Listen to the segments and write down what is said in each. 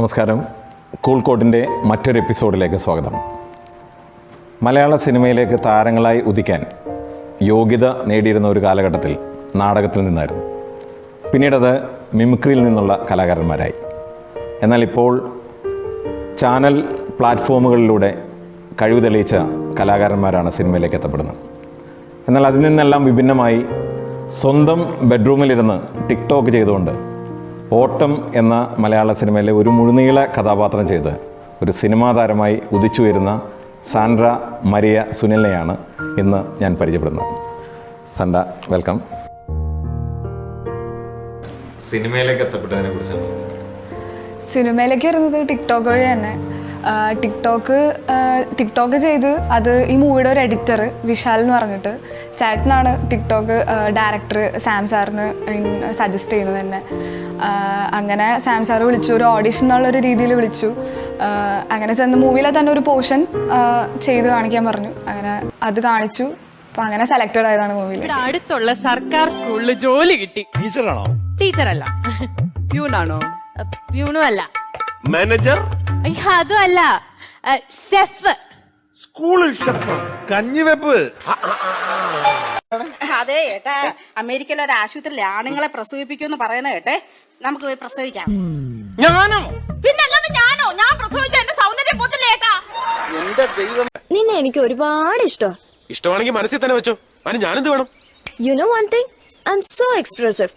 നമസ്കാരം. കൂൾ കോട്ടിന്റെ മറ്റൊരു എപ്പിസോഡിലേക്ക് സ്വാഗതം. മലയാള സിനിമയിലേക്ക് താരങ്ങളായി ഉദിക്കാൻ യോഗ്യത നേടിയിരുന്ന ഒരു കാലഘട്ടത്തിൽ നാടകത്തിൽ നിന്നായിരുന്നു. പിന്നീടത് മിമിക്രിയിൽ നിന്നുള്ള കലാകാരന്മാരായി. എന്നാൽ ഇപ്പോൾ ചാനൽ പ്ലാറ്റ്ഫോമുകളിലൂടെ കഴിവ് തെളിയിച്ച കലാകാരന്മാരാണ് സിനിമയിലേക്ക് എത്തപ്പെടുന്നത്. എന്നാൽ അതിൽ നിന്നെല്ലാം വിഭിന്നമായി സ്വന്തം ബെഡ്റൂമിലിരുന്ന് ടിക്ടോക്ക് ചെയ്തുകൊണ്ട് ഓട്ടം എന്ന മലയാള സിനിമയിലെ ഒരു മുഴുനീള കഥാപാത്രം ചെയ്ത് ഒരു സിനിമാ താരമായി ഉദിച്ചു വരുന്ന സാൻഡ്ര മരിയ സുനിലിനെയാണ് ഇന്ന് ഞാൻ പരിചയപ്പെടുന്നത്. സണ്ട വെൽക്കം. സിനിമയിലേക്ക് എത്തപ്പെട്ടതിനെ കുറിച്ചാണ് സിനിമയിലേക്ക് വരുന്നത് ടിക്ടോക്ക് വഴി തന്നെ. ടിക്ടോക്ക് ടിക്ടോക്ക് ചെയ്ത് അത് ഈ മൂവിയുടെ ഒരു എഡിറ്റർ വിശാൽ എന്ന് പറഞ്ഞിട്ട് ചേട്ടനാണ് ടിക്ടോക്ക് ഡയറക്ടർ സാം സാറിന് സജസ്റ്റ് ചെയ്യുന്നത് തന്നെ. അങ്ങനെ സാം സാർ വിളിച്ചു ഒരു ഓഡിഷൻ എന്നുള്ളൊരു രീതിയിൽ വിളിച്ചു. അങ്ങനെ ചെന്ന് മൂവിയിലെ തന്നെ ഒരു പോർഷൻ ചെയ്ത് കാണിക്കാൻ പറഞ്ഞു. അങ്ങനെ അത് കാണിച്ചു. അപ്പൊ അങ്ങനെ സെലക്റ്റഡ് ആയതാണ് മൂവിയിൽ അടുത്തുള്ള സർക്കാർ സ്കൂളിൽ ജോലി കിട്ടി. ടീച്ചറാണോ? ടീച്ചറല്ല. പ്യൂണാണോ? പ്യൂണും അല്ല. മാനേജർ അയ്യോ, അതും അല്ല. ഷെഫ് സ്കൂളിൽ ഷെഫ് കഞ്ഞിവെപ്പ്. അതെ ഏട്ടാ. അമേരിക്കയിലെ ഒരു ആശുപത്രിയിൽ ആണുങ്ങളെ പ്രസവിപ്പിക്കുമെന്ന് പറയുന്ന കേട്ടെ. നമുക്ക് പോയി പ്രസവിക്കാം ഞാനോ? പിന്നല്ലാതെ ഞാനോ? ഞാൻ പ്രസവിച്ച എന്റെ സൗന്ദര്യം പോത്തില്ലേ ഏട്ടാ? എന്റെ ദൈവം നിന്നെ എനിക്ക് ഒരുപാട് ഇഷ്ടം ഇഷ്ടമാണെങ്കിൽ മനസ്സിൽ തന്നെ വെച്ചോ. അതിന് ഞാനെന്ത് വേണം? You know one thing I'm so expressive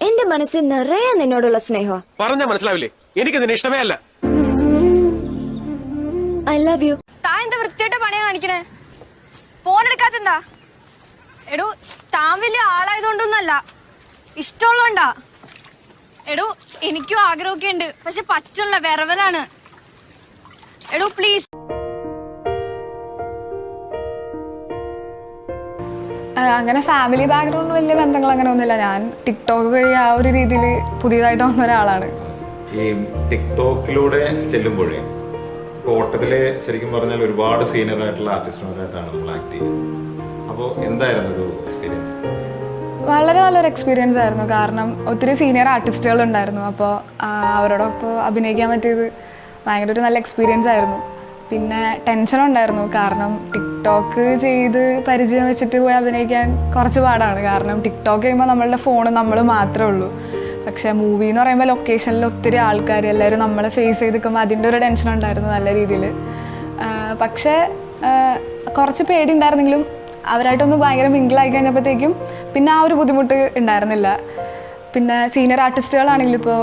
എന്റെ മനസ്സിൽ നിറയെ നിന്നോടുള്ള സ്നേഹം പറഞ്ഞാ മനസ്സിലാവില്ലേ? എനിക്ക് നിന്നെ ഇഷ്ടമേ അല്ല. ഐ ലവ് യു താൻ എന്താ വൃത്തിയായിട്ട് പണിയാ കാണിക്കണേ? ഫോൺ എടുക്കാത്തെന്താ? എടോ താൻ വലിയ ആളായതുകൊണ്ടൊന്നല്ല ഇഷ്ടമുള്ളതുകൊണ്ടാ എടോ എനിക്കും ആഗ്രഹമൊക്കെ ഉണ്ട് പക്ഷെ പറ്റുള്ള വിറവലാണ് എടോ പ്ലീസ് ആ, അങ്ങനെ ഫാമിലി ബാക്ക്ഗ്രൗണ്ട് വലിയ ബന്ധങ്ങൾ അങ്ങനെ ഒന്നുമില്ല ഞാൻ ടിക്ടോക്ക് വഴി ആ ഒരു രീതിയിൽ പുതിയതായിട്ട് വന്ന ഒരാളാണ്. ഈ ടിക്ടോക്കിലൂടെ ചെല്ലുമ്പോഴേ ഇപ്പോൾ ഓട്ടത്തിൽ ശരിക്കും പറഞ്ഞാൽ ഒരുപാട് സീനിയർ ആയിട്ടുള്ള ആർട്ടിസ്റ്റുമാരായിട്ടാണ് നമ്മൾ ആക്ട് ചെയ്യുന്നത്. അപ്പോൾ എന്തായിരുന്നു ഒരു എക്സ്പീരിയൻസ് വളരെ നല്ലൊരു എക്സ്പീരിയൻസ് ആയിരുന്നു. കാരണം ഒത്തിരി സീനിയർ ആർട്ടിസ്റ്റുകൾ ഉണ്ടായിരുന്നു. അപ്പോൾ അവരോടൊപ്പം അഭിനയിക്കാൻ പറ്റിയത് ഭയങ്കര ഒരു നല്ല എക്സ്പീരിയൻസ് ആയിരുന്നു. പിന്നെ ടെൻഷൻ ഉണ്ടായിരുന്നു. കാരണം ടിക്ടോക്ക് ചെയ്ത് പരിചയം വെച്ചിട്ട് പോയി അഭിനയിക്കാൻ കുറച്ച് പാടാണ്. കാരണം ടിക്ടോക്ക് ചെയ്യുമ്പോൾ നമ്മളുടെ ഫോൺ നമ്മൾ മാത്രമേ ഉള്ളൂ. പക്ഷേ മൂവി എന്ന് പറയുമ്പോൾ ലൊക്കേഷനിൽ ഒത്തിരി ആൾക്കാർ എല്ലാവരും നമ്മളെ ഫേസ് ചെയ്ത് നിൽക്കുമ്പോൾ അതിന്റെ ഒരു ടെൻഷൻ ഉണ്ടായിരുന്നു നല്ല രീതിയിൽ പക്ഷേ കുറച്ച് പേടി ഉണ്ടായിരുന്നെങ്കിലും അവരായിട്ടൊന്ന് ഭയങ്കര മിങ്കിളായി കഴിഞ്ഞപ്പോഴത്തേക്കും പിന്നെ ആ ഒരു ബുദ്ധിമുട്ട് ഉണ്ടായിരുന്നില്ല. പിന്നെ സീനിയർ ആർട്ടിസ്റ്റുകളാണെങ്കിൽ ഇപ്പോൾ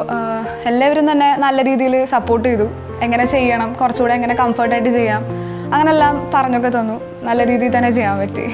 എല്ലാവരും തന്നെ നല്ല രീതിയിൽ സപ്പോർട്ട് ചെയ്തു. എങ്ങനെ ചെയ്യണം കുറച്ചുകൂടെ എങ്ങനെ കംഫർട്ടായിട്ട് ചെയ്യാം അങ്ങനെല്ലാം പറഞ്ഞൊക്കെ തന്നു. നല്ല രീതിയിൽ തന്നെ ചെയ്യാൻ പറ്റി.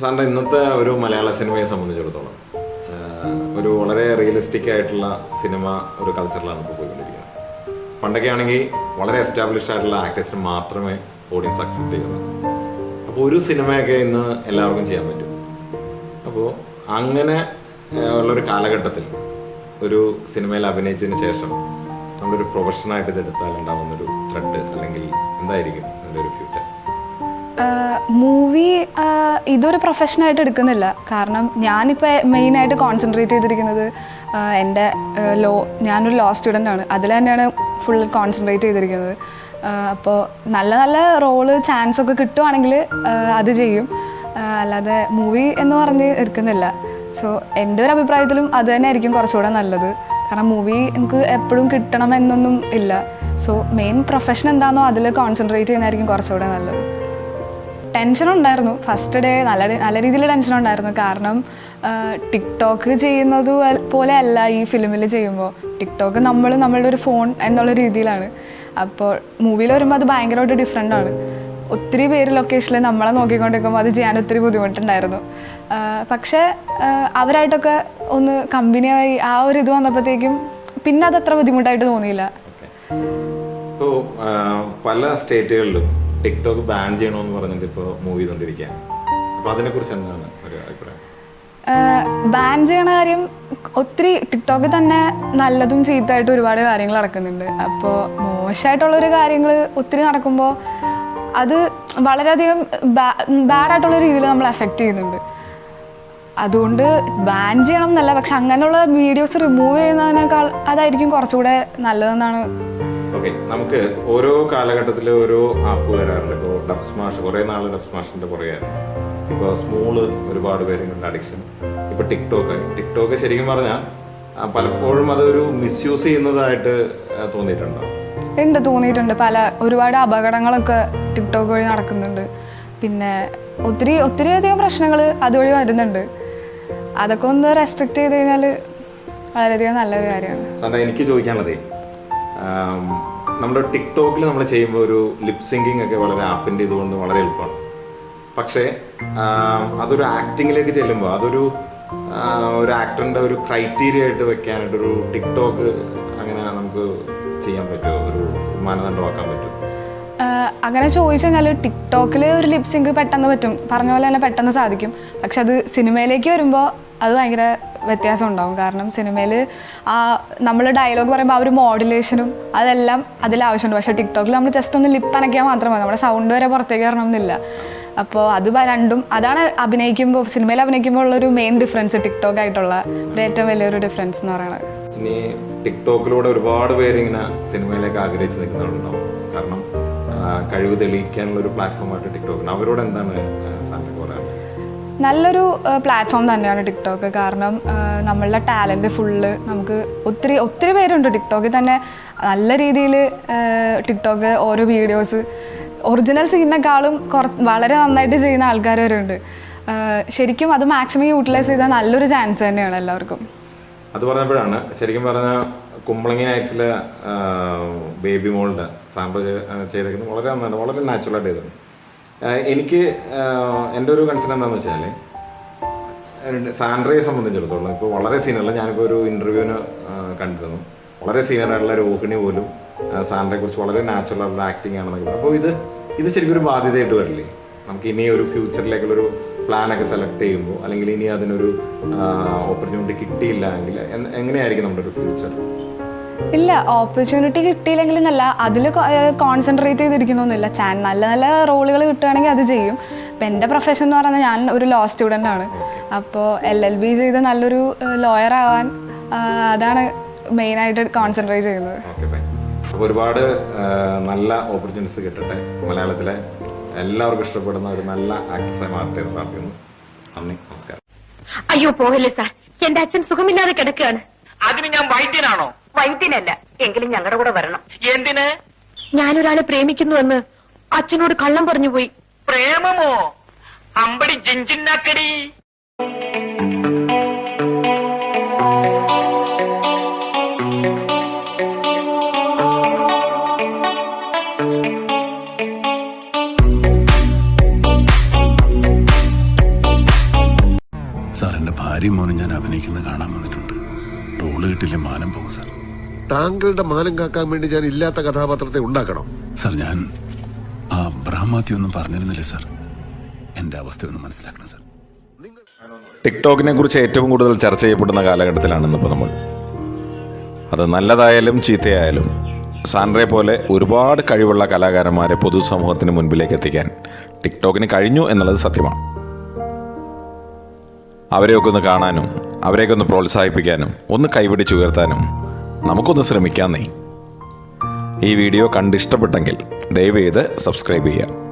സാറിന്റെ ഇന്നത്തെ ഒരു മലയാള സിനിമയെ സംബന്ധിച്ചിടത്തോളം ഒരു വളരെ റിയലിസ്റ്റിക് ആയിട്ടുള്ള സിനിമ ഒരു കൾച്ചറിലാണ് ഇപ്പോൾ പോയിക്കൊണ്ടിരിക്കുന്നത്. പണ്ടൊക്കെ ആണെങ്കിൽ വളരെ എസ്റ്റാബ്ലിഷ് ആയിട്ടുള്ള ആക്ടേഴ്സിന് മാത്രമേ ഓഡിയൻസ് അക്സെപ്റ്റ് ചെയ്യുള്ളൂ. അപ്പോൾ ഒരു സിനിമയൊക്കെ ഇന്ന് എല്ലാവർക്കും ചെയ്യാൻ പറ്റും. അപ്പോൾ അങ്ങനെ ഉള്ളൊരു കാലഘട്ടത്തിൽ ഒരു സിനിമയിൽ അഭിനയിച്ചതിന് ശേഷം നമ്മളൊരു പ്രൊഫഷനായിട്ട് ഇത് എടുത്താൽ ഉണ്ടാകുന്നൊരു ത്രെഡ് അല്ലെങ്കിൽ എന്തായിരിക്കും? അതിന്റെ ഒരു ഫ്യൂച്ചർ മൂവി ഇതൊരു പ്രൊഫഷനായിട്ട് എടുക്കുന്നില്ല. കാരണം ഞാനിപ്പോൾ മെയിനായിട്ട് കോൺസെൻട്രേറ്റ് ചെയ്തിരിക്കുന്നത് എന്റെ ലോ ഞാനൊരു ലോ സ്റ്റുഡന്റ് ആണ്. അതിൽ തന്നെയാണ് ഫുൾ കോൺസെൻട്രേറ്റ് ചെയ്തിരിക്കുന്നത്. അപ്പോൾ നല്ല നല്ല റോൾ ചാൻസ് ഒക്കെ കിട്ടുവാണെങ്കിൽ അത് ചെയ്യും. അല്ലാതെ മൂവി എന്ന് പറഞ്ഞ് എടുക്കുന്നില്ല. സോ എന്റെ ഒരു അഭിപ്രായത്തിലും അത് തന്നെ ആയിരിക്കും കുറച്ചുകൂടെ നല്ലത്. കാരണം മൂവി നമുക്ക് എപ്പോഴും കിട്ടണമെന്നൊന്നും ഇല്ല. സോ മെയിൻ പ്രൊഫഷൻ എന്താണോ അതിൽ കോൺസെൻട്രേറ്റ് ചെയ്യുന്നതായിരിക്കും കുറച്ചുകൂടെ നല്ലത്. ടെൻഷൻ ഉണ്ടായിരുന്നു. ഫസ്റ്റ് ഡേ നല്ല നല്ല രീതിയിൽ ടെൻഷൻ ഉണ്ടായിരുന്നു. കാരണം ടിക്ടോക്ക് ചെയ്യുന്നത് പോലെ അല്ല ഈ ഫിലിമിൽ ചെയ്യുമ്പോൾ ടിക്ടോക്ക് നമ്മൾ നമ്മളുടെ ഒരു ഫോൺ എന്നുള്ള രീതിയിലാണ്. അപ്പോൾ മൂവിയിൽ വരുമ്പോൾ അത് ഭയങ്കരമായിട്ട് ഡിഫറെന്റ് ആണ്. ഒത്തിരി പേര് ലൊക്കേഷനിൽ നമ്മളെ നോക്കിക്കൊണ്ടിരിക്കുമ്പോൾ അത് ചെയ്യാൻ ഒത്തിരി ബുദ്ധിമുട്ടുണ്ടായിരുന്നു. പക്ഷേ അവരായിട്ടൊക്കെ ഒന്ന് കമ്പനിയായി ആ ഒരു ഇത് വന്നപ്പോഴത്തേക്കും പിന്നെ അത് അത്ര ബുദ്ധിമുട്ടായിട്ട് തോന്നിയില്ല. പല സ്റ്റേറ്റുകളിലും ടിക്ടോക്ക് ബാൻ ചെയ്യണമെന്ന് പറഞ്ഞിട്ട് ഇപ്പോൾ മൂവ് ചെയ്തുകൊണ്ടിരിക്കുകയാണ് അപ്പോൾ അതിനെക്കുറിച്ച് എന്താണ് ഒരു അഭിപ്രായം? ബാൻ ചെയ്യണ കാര്യം ഒത്തിരി ടിക്ടോക്കിൽ തന്നെ നല്ലതും ചീത്തയായിട്ട് ഒരുപാട് കാര്യങ്ങൾ നടക്കുന്നുണ്ട്. അപ്പോൾ മോശമായിട്ടുള്ളൊരു കാര്യങ്ങൾ ഒത്തിരി നടക്കുമ്പോൾ അത് വളരെയധികം ബാഡ് ആയിട്ടുള്ള രീതിയിൽ നമ്മൾ എഫക്റ്റ് ചെയ്യുന്നുണ്ട്. അതുകൊണ്ട് ബാൻ ചെയ്യണം എന്നല്ല പക്ഷെ അങ്ങനെയുള്ള വീഡിയോസ് റിമൂവ് ചെയ്യുന്നതിനേക്കാൾ അതായിരിക്കും കുറച്ചുകൂടെ നല്ലതെന്നാണ് ഓക്കെ നമുക്ക് ഓരോ കാലഘട്ടത്തിൽ ഓരോ ആപ്പ് വരാറുണ്ട്. ഇപ്പോൾ ഡബ് സ്മാഷ് കുറേ നാൾ ഡബ് സ്മാഷിന്റെ പുറകെയായിരുന്നു ഇപ്പോൾ സ്മൂൾ ഒരുപാട് പേരുണ്ട് അഡിക്ഷൻ ഇപ്പോൾ ടിക്ടോക്ക് ടിക്ടോക്ക് ശരിക്കും പറഞ്ഞാൽ പലപ്പോഴും അതൊരു മിസ്യൂസ് ചെയ്യുന്നതായിട്ട് തോന്നിയിട്ടുണ്ടോ? ഉണ്ട് തോന്നിയിട്ടുണ്ട്. പല ഒരുപാട് അപകടങ്ങളൊക്കെ ടിക്ടോക്ക് വഴി നടക്കുന്നുണ്ട്. പിന്നെ ഒത്തിരി ഒത്തിരി അധികം പ്രശ്നങ്ങൾ അതുവഴി വരുന്നുണ്ട്. അതൊക്കെ ഒന്ന് റെസ്ട്രിക്ട് ചെയ്ത് കഴിഞ്ഞാൽ വളരെയധികം നല്ലൊരു കാര്യമാണ്. എനിക്ക് ചോദിക്കാനുള്ളതേ നമ്മുടെ ടിക്ടോക്കിൽ നമ്മൾ ചെയ്യുമ്പോൾ ഒരു ലിപ് സിങ്കിങ് ഒക്കെ വളരെ ആപ്പിന്റെ ഇതുകൊണ്ട് വളരെ എളുപ്പമാണ്. പക്ഷേ അതൊരു ആക്ടിങ്ങിലേക്ക് ചെല്ലുമ്പോൾ അതൊരു ഒരു ആക്ടറിന്റെ ഒരു ക്രൈറ്റീരിയ ആയിട്ട് വെക്കാനായിട്ടൊരു ടിക്ടോക്ക് അങ്ങനെ നമുക്ക് ചെയ്യാൻ പറ്റുമോ? ഒരു മാനദണ്ഡമാക്കാൻ പറ്റുമോ? അങ്ങനെ ചോദിച്ചു കഴിഞ്ഞാൽ ടിക്ടോക്കിൽ ഒരു ലിപ്സിങ്ക് പെട്ടെന്ന് പറ്റും. പറഞ്ഞ പോലെ തന്നെ പെട്ടെന്ന് സാധിക്കും. പക്ഷെ അത് സിനിമയിലേക്ക് വരുമ്പോൾ അത് ഭയങ്കര വ്യത്യാസം ഉണ്ടാവും. കാരണം സിനിമയിൽ ആ നമ്മൾ ഡയലോഗ് പറയുമ്പോൾ ആ ഒരു മോഡുലേഷനും അതെല്ലാം അതിൽ ആവശ്യമുണ്ട്. പക്ഷേ ടിക്ടോക്കിൽ നമ്മൾ ജസ്റ്റ് ഒന്ന് ലിപ്പ് അനക്കിയാൽ മാത്രം മതി. നമ്മുടെ സൗണ്ട് വരെ പുറത്തേക്ക് വരണമെന്നില്ല. അപ്പോൾ അത് രണ്ടും അതാണ് അഭിനയിക്കുമ്പോൾ സിനിമയിൽ അഭിനയിക്കുമ്പോൾ ഉള്ളൊരു മെയിൻ ഡിഫറൻസ് ടിക്ടോക്ക് ആയിട്ടുള്ള ഒരു ഏറ്റവും വലിയൊരു ഡിഫറൻസ് എന്ന് പറയുന്നത് ഇനി ടിക്ടോക്കിലൂടെ ഒരുപാട് പേര് ഇങ്ങനെ സിനിമയിലേക്ക് ആഗ്രഹിച്ച് നിൽക്കുന്നവരുണ്ടാവും കാരണം കഴിവ് തെളിയിക്കാനുള്ള ഒരു പ്ലാറ്റ്ഫോമായിട്ട് ടിക്ടോക്ക് അവരോട് എന്താണ് സാറിന് പറയാനുള്ളത് നല്ലൊരു പ്ലാറ്റ്ഫോം തന്നെയാണ് ടിക്ടോക്ക് കാരണം നമ്മളുടെ ടാലന്റ് ഫുള്ള് നമുക്ക് ഒത്തിരി ഒത്തിരി പേരുണ്ട് ടിക്ടോക്കിൽ തന്നെ. നല്ല രീതിയിൽ ടിക്ടോക്ക് ഓരോ വീഡിയോസ് ഒറിജിനൽ സീനിനേക്കാളും കുറ വളരെ നന്നായിട്ട് ചെയ്യുന്ന ആൾക്കാർ വരെ ഉണ്ട് ശരിക്കും അത് മാക്സിമം യൂട്ടിലൈസ് ചെയ്താൽ നല്ലൊരു ചാൻസ് തന്നെയാണ് എല്ലാവർക്കും. അത് പറഞ്ഞപ്പോഴാണ് ശരിക്കും പറഞ്ഞ കുമ്പളങ്ങി നൈറ്റ്സിലെ ബേബി മോളുടെ സാമ്പിൾ ചെയ്തേക്കുന്നത് വളരെ നന്നായിട്ട് വളരെ നാച്ചുറലായിട്ട് ചെയ്തിട്ടുണ്ട്. എനിക്ക് എന്റെ ഒരു കൺസേൺ എന്താണെന്ന് വെച്ചാൽ സാൻഡ്രയെ സംബന്ധിച്ചിടത്തോളം ഇപ്പോൾ വളരെ സീനിയറല്ല ഞാനിപ്പോൾ ഒരു ഇന്റർവ്യൂവിന് കണ്ടിരുന്നു. വളരെ സീനിയർ ആയിട്ടുള്ള രോഹിണി പോലും സാൻഡ്രയെക്കുറിച്ച് സാൻഡ്രയെ കുറിച്ച് വളരെ നാച്ചുറൽ ആയിട്ടുള്ള ആക്ടിങ് ആണെന്നൊക്കെ പറഞ്ഞു. അപ്പോൾ ഇത് ഇത് ശരിക്കും ഒരു ബാധ്യതയായിട്ട് വരില്ലേ? നമുക്ക് ഇനി ഒരു ഫ്യൂച്ചറിലേക്കുള്ളൊരു പ്ലാനൊക്കെ സെലക്ട് ചെയ്യുമ്പോൾ അല്ലെങ്കിൽ ഇനി അതിനൊരു ഓപ്പർച്യൂണിറ്റി കിട്ടിയില്ല എങ്കിൽ എങ്ങനെയായിരിക്കും നമ്മുടെ ഒരു ഫ്യൂച്ചർ ഇല്ല ഓപ്പർച്യൂണിറ്റി കിട്ടിയില്ലെങ്കിൽ എന്നല്ല അതിൽ കോൺസെൻട്രേറ്റ് ചെയ്തിരിക്കുന്നൊന്നുമില്ല. ചാൻ നല്ല നല്ല റോളുകൾ കിട്ടുകയാണെങ്കിൽ അത് ചെയ്യും. ഇപ്പം എന്റെ പ്രൊഫഷൻ എന്ന് പറയുന്നത് ഞാൻ ഒരു ലോ സ്റ്റുഡന്റ് ആണ്. അപ്പോൾ എൽ എൽ ബി ചെയ്ത് നല്ലൊരു ലോയർ ആവാൻ അതാണ് മെയിനായിട്ട് കോൺസെൻട്രേറ്റ് ചെയ്യുന്നത്. ഓക്കെ ബൈ അപ്പോൾ ഒരുപാട് നല്ല ഓപ്പർച്യൂണിറ്റീസ് കിട്ടട്ടെ മലയാളത്തിലെ. എല്ലാവർക്കും ഇഷ്ടപ്പെടുന്ന ഒരു നല്ല ആക്ട്രസായി മാറട്ടെ എന്ന് പ്രാർത്ഥിക്കുന്നു. നന്ദി നമസ്കാരം. അയ്യോ പോകല്ലേ സാർ? എന്റെ അച്ഛൻ സുഖമില്ലാതെ കിടക്കുകയാണ്. അതിന് ഞാൻ വൈദ്യനാണോ? വൈദ്യനല്ല. എങ്കിലും ഞങ്ങളുടെ കൂടെ വരണം. എന്തിന്? ഞാനൊരാളെ പ്രേമിക്കുന്നുവെന്ന് അച്ഛനോട് കള്ളം പറഞ്ഞു പോയി. പ്രേമമോ? അമ്പടി ജിഞ്ചിന്നാക്കടി. സാറിന്റെ എന്റെ ഭാര്യയും മോനും ഞാൻ അഭിനയിക്കുന്നത് കാണാൻ വന്നിട്ടുണ്ട്. റോൾ കിട്ടില്ല മാനം പോകും സാർ. താങ്കളുടെ മാനം കാക്കാൻ വേണ്ടി ഞാൻ ഇല്ലാത്ത കഥാപാത്രത്തെ ഉണ്ടാക്കണം? സാർ ഞാൻ ആ ബ്രാഹ്മാത്തി ഒന്നും പറഞ്ഞിരുന്നില്ല സാർ. എന്റെ അവസ്ഥ ഒന്ന് മനസ്സിലാക്കണം സാർ. ടിക്ടോക്കിനെ കുറിച്ച് ഏറ്റവും കൂടുതൽ ചർച്ച ചെയ്യപ്പെടുന്ന കാലഘട്ടത്തിലാണ് ഇന്നിപ്പോൾ നമ്മൾ. അത് നല്ലതായാലും ചീത്തയായാലും സാൻഡ്രയെ പോലെ ഒരുപാട് കഴിവുള്ള കലാകാരന്മാരെ പൊതുസമൂഹത്തിന് മുൻപിലേക്ക് എത്തിക്കാൻ ടിക്ടോക്കിന് കഴിഞ്ഞു എന്നുള്ളത് സത്യമാണ്. അവരെയൊക്കെ ഒന്ന് കാണാനും അവരെയൊക്കെ ഒന്ന് പ്രോത്സാഹിപ്പിക്കാനും ഒന്ന് കൈപിടിച്ചുയർത്താനും നമുക്കൊന്ന് ശ്രമിക്കാന്നേ ഈ വീഡിയോ കണ്ടിഷ്ടപ്പെട്ടെങ്കിൽ ദയവ് ചെയ്ത് സബ്സ്ക്രൈബ് ചെയ്യുക.